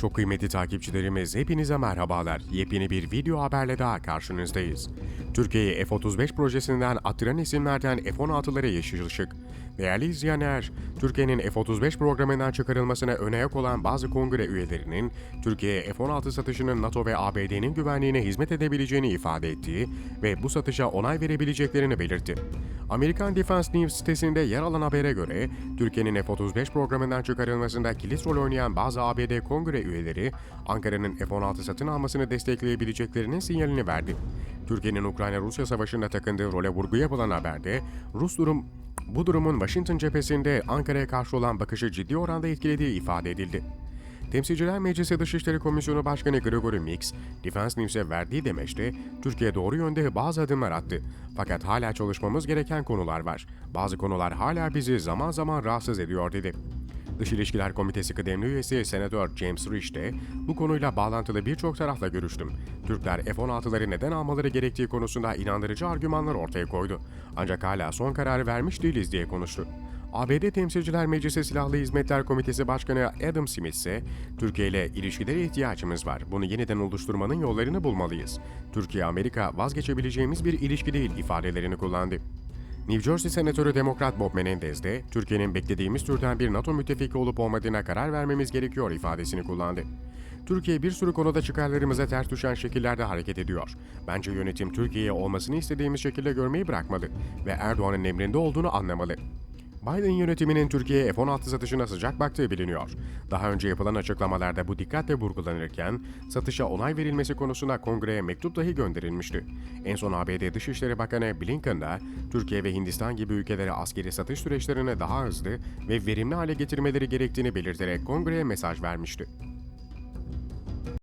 Çok kıymetli takipçilerimiz hepinize merhabalar. Yepyeni bir video haberle daha karşınızdayız. Türkiye'ye F-35 projesinden attıran isimlerden F-16'lara yeşil ışık. Değerli izleyenler, Türkiye'nin F-35 programından çıkarılmasına öne yak olan bazı kongre üyelerinin Türkiye'ye F-16 satışının NATO ve ABD'nin güvenliğine hizmet edebileceğini ifade ettiği ve bu satışa onay verebileceklerini belirtti. Amerikan Defense News sitesinde yer alan habere göre, Türkiye'nin F-35 programından çıkarılmasında kilit rol oynayan bazı ABD kongre üyeleri, Ankara'nın F-16 satın almasını destekleyebileceklerinin sinyalini verdi. Türkiye'nin Ukrayna-Rusya savaşında takındığı role vurgu yapılan haberde, Rus durum bu durumun Washington cephesinde Ankara'ya karşı olan bakışı ciddi oranda etkilediği ifade edildi. Temsilciler Meclisi Dışişleri Komisyonu Başkanı Gregory Mix, Defense News'e verdiği demeçte Türkiye doğru yönde bazı adımlar attı. Fakat hala çalışmamız gereken konular var. Bazı konular hala bizi zaman zaman rahatsız ediyor dedi. Dış İlişkiler Komitesi kıdemli üyesi Senatör James Rich de bu konuyla bağlantılı birçok tarafla görüştüm. Türkler F-16'ları neden almaları gerektiği konusunda inandırıcı argümanlar ortaya koydu. Ancak hala son kararı vermiş değiliz diye konuştu. ABD Temsilciler Meclisi Silahlı Hizmetler Komitesi Başkanı Adam Smith ise Türkiye ile ilişkilere ihtiyacımız var. Bunu yeniden oluşturmanın yollarını bulmalıyız. Türkiye-Amerika vazgeçebileceğimiz bir ilişki değil ifadelerini kullandı. New Jersey Senatörü Demokrat Bob Menendez de Türkiye'nin beklediğimiz türden bir NATO müttefiki olup olmadığına karar vermemiz gerekiyor ifadesini kullandı. Türkiye bir sürü konuda çıkarlarımıza ters düşen şekillerde hareket ediyor. Bence yönetim Türkiye'ye olmasını istediğimiz şekilde görmeyi bırakmalı ve Erdoğan'ın emrinde olduğunu anlamalı. Biden yönetiminin Türkiye'ye F-16 satışına sıcak baktığı biliniyor. Daha önce yapılan açıklamalarda bu dikkatle vurgulanırken satışa onay verilmesi konusunda kongreye mektup dahi gönderilmişti. En son ABD Dışişleri Bakanı Blinken de Türkiye ve Hindistan gibi ülkelere askeri satış süreçlerini daha hızlı ve verimli hale getirmeleri gerektiğini belirterek kongreye mesaj vermişti.